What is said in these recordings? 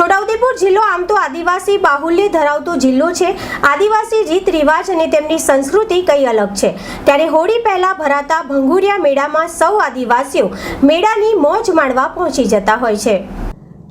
છોટાઉદેપુર જિલ્લો આમ તો આદિવાસી બાહુલ્ય ધરાવતો જિલ્લો છે. આદિવાસી રીત રિવાજ અને તેમની સંસ્કૃતિ કઈ અલગ છે. ત્યારે હોળી પહેલા ભરાતા ભંગુરિયા મેળામાં સૌ આદિવાસીઓ મેળાની મોજ માણવા પહોંચી જતા હોય છે.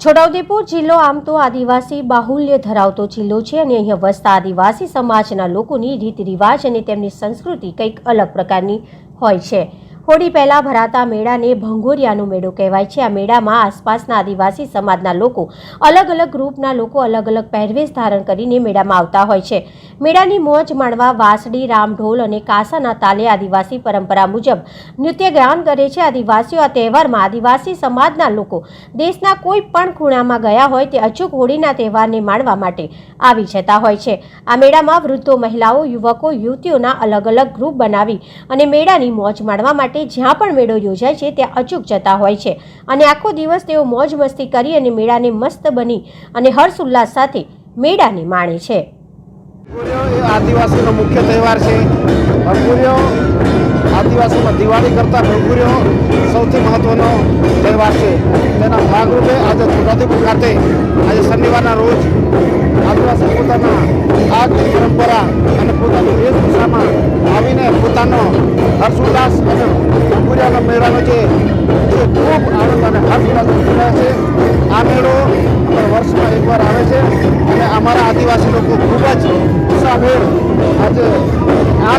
છોટાઉદેપુર જિલ્લો આમ તો આદિવાસી બાહુલ્ય ધરાવતો જિલ્લો છે અને અહીંયા વસતા આદિવાસી સમાજના લોકોની રીત રિવાજ અને તેમની સંસ્કૃતિ કંઈક અલગ પ્રકારની હોય છે. હોળી પહેલાં ભરાતા મેળાને ભંગોરિયાનો મેળો કહેવાય છે. આ મેળામાં આસપાસના આદિવાસી સમાજના લોકો, અલગ અલગ ગ્રુપના લોકો અલગ અલગ પહેરવેશ ધારણ કરીને મેળામાં આવતા હોય છે. મેળાની મોજ માણવા વાંસળી, રામઢોલ અને કાસાના તાલે આદિવાસી પરંપરા મુજબ નૃત્ય ગાન કરે છે. આદિવાસીઓ આ તહેવારમાં આદિવાસી સમાજના લોકો દેશના કોઈ પણ ખૂણામાં ગયા હોય તે અચૂક હોળીના તહેવારને માણવા માટે આવી જતા હોય છે. આ મેળામાં વૃદ્ધો, મહિલાઓ, યુવકો, યુવતીઓના અલગ અલગ ગ્રુપ બનાવી અને મેળાની મોજ માણવા માટે જ્યાં પણ મેળો યોજાય છે, ત્યાં અચૂક જતા હોય છે. અને આખો દિવસ તેઓ મોજ મસ્તી કરી અને મેળાને મસ્ત બની અને હર્ષ ઉલ્લાસ સાથે મેળાને માણે છે. આદિવાસીનો મુખ્ય તહેવાર છે. આદિવાસીમાં દિવાળી કરતાં ભંગુરિયો સૌથી મહત્વનો તહેવાર છે. તેના ભાગરૂપે આજે છોટાઉદેપુર ખાતે આજે શનિવારના રોજ આદિવાસી પોતાના આ પરંપરા અને પોતાની વેશભૂષામાં આવીને પોતાનો હર્ષોલ્લાસ અને ભંગુરિયાના મેળાનો છે જે ખૂબ આનંદ અને હર્ષોલ્લાસ ઉજવાય છે, આ મેળો વર્ષમાં એકવાર આવે છે અને અમારા આદિવાસી લોકો ખૂબ જ ઉત્સાહભેર આજે આ